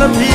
wanna be